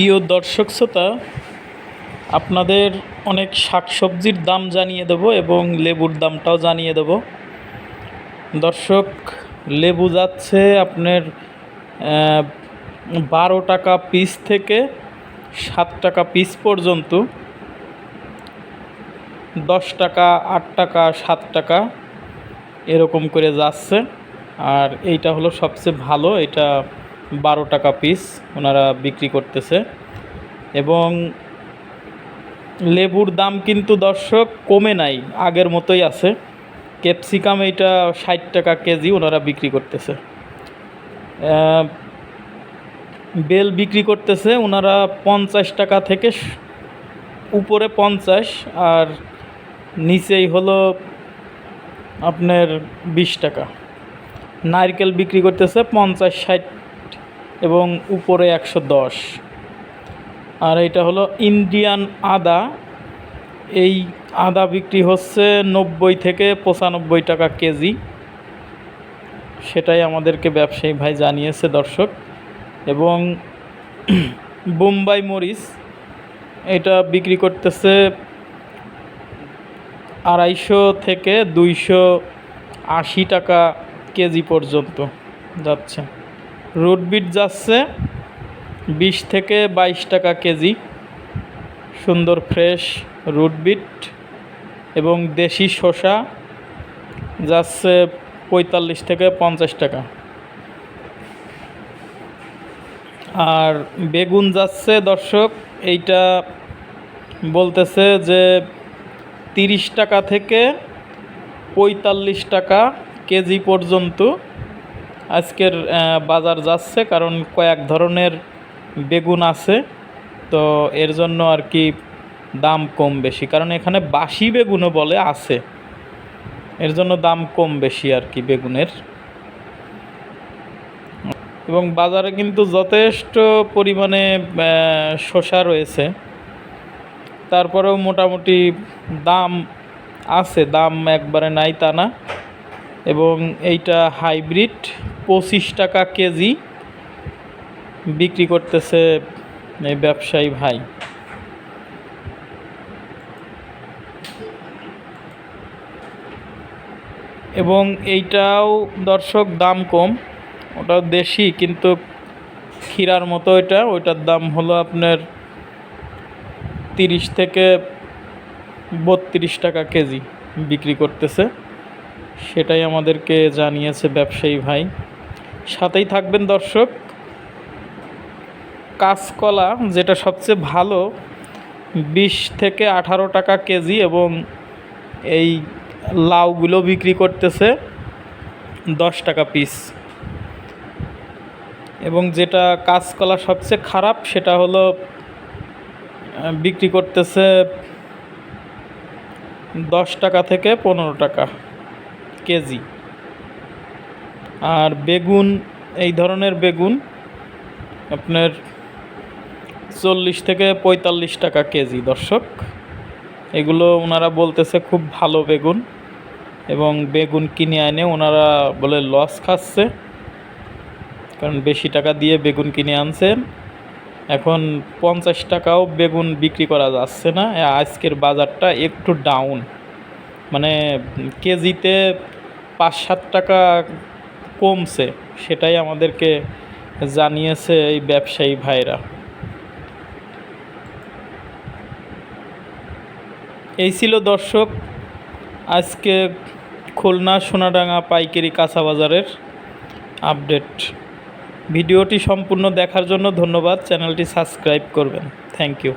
প্রিয় দর্শক শ্রোতা, আপনাদের অনেক শাকসবজির দাম জানিয়ে দেবো এবং লেবুর দামটাও জানিয়ে দেবো। দর্শক, লেবু যাচ্ছে আপনার বারো টাকা পিস থেকে সাত টাকা পিস পর্যন্ত। দশ টাকা, আট টাকা, সাত টাকা এরকম করে যাচ্ছে। আর এইটা হলো সবচেয়ে ভালো, এটা বারো টাকা পিস ওনারা বিক্রি করতেছে। এবং লেবুর দাম কিন্তু দর্শক কমে নাই, আগের মতোই আছে। ক্যাপসিকাম এইটা ষাট টাকা কেজি ওনারা বিক্রি করতেছে। বেল বিক্রি করতেছে ওনারা পঞ্চাশ টাকা থেকে উপরে পঞ্চাশ, আর নিচেই হলো আপনার বিশ টাকা। নারকেল বিক্রি করতেছে পঞ্চাশ, ষাট এবং উপরে একশো দশ। আর এটা হলো ইন্ডিয়ান আদা। এই আদা বিক্রি হচ্ছে নব্বই থেকে পঁচানব্বই টাকা কেজি। সেটাই আমাদেরকে ব্যবসায়ী ভাই জানিয়েছে দর্শক। এবং বোম্বাই মরিচ, এটা বিক্রি করতেছে আড়াইশো থেকে দুইশো আশি টাকা কেজি পর্যন্ত যাচ্ছে। রুটবিট যাচ্ছে বিশ থেকে বাইশ টাকা কেজি। সুন্দর ফ্রেশ রুটবিট এবং দেশি শসা যাচ্ছে পঁয়তাল্লিশ থেকে পঞ্চাশ টাকা। আর বেগুন যাচ্ছে দর্শক, এইটা বলতেছে যে তিরিশ টাকা থেকে পঁয়তাল্লিশ টাকা কেজি পর্যন্ত। আজকের বাজার যাচ্ছে কারণ কয়েক ধরনের বেগুন আছে, তো এর জন্য আর কি দাম কম বেশি। কারণ এখানে বাসি বেগুনও বলে আছে। এর জন্য দাম কম বেশি আর কি বেগুনের। এবং বাজারে কিন্তু যথেষ্ট পরিমাণে শসা রয়েছে। তারপরেও মোটামুটি দাম আছে, দাম একবারে নাই তা না। এবং এইটা হাইব্রিড। পঁচিশ টাকা কেজি বিক্রি করতেছে এই ব্যবসায়ী ভাই। এবং এইটাও দর্শক দাম কম, ওটা দেশি কিন্তু ক্ষীরার মতো এটা, ওইটার দাম হলো আপনার তিরিশ থেকে বত্রিশ টাকা কেজি বিক্রি করতেছে। সেটাই আমাদেরকে জানিয়েছে ব্যবসায়ী ভাই। সাথেই থাকবেন দর্শক। কাঁচকলা, যেটা সবচেয়ে ভালো, বিশ থেকে আঠারো টাকা কেজি এবং এই লাউগুলো বিক্রি করতেছে দশ টাকা পিস। এবং যেটা কাঁচকলা সবচেয়ে খারাপ, সেটা হলো বিক্রি করতেছে দশ টাকা থেকে পনেরো টাকা কেজি। আর বেগুন, এই ধরনের বেগুন আপনার চল্লিশ থেকে পঁয়তাল্লিশ টাকা কেজি, দর্শক। এগুলো ওনারা বলতেছে খুব ভালো বেগুন এবং বেগুন কিনে আনে ওনারা বলে লস খাচ্ছে। কারণ বেশি টাকা দিয়ে বেগুন কিনে আনছেন। এখন পঞ্চাশ টাকাও বেগুন বিক্রি করা যাচ্ছে না। আজকের বাজারটা একটু ডাউন মানে কেজিতে পাঁচ সাত টাকা কমছে, সেটাই আমাদেরকে জানিয়েছে এই ব্যবসায়ী ভাইরা। এই ছিল দর্শক, আজকে খুলনা সোনাডাঙ্গা পাইকারি কাঁচা বাজারের আপডেট। ভিডিওটি সম্পূর্ণ দেখার জন্য ধন্যবাদ, চ্যানেলটি সাবস্ক্রাইব করবেন। Thank you.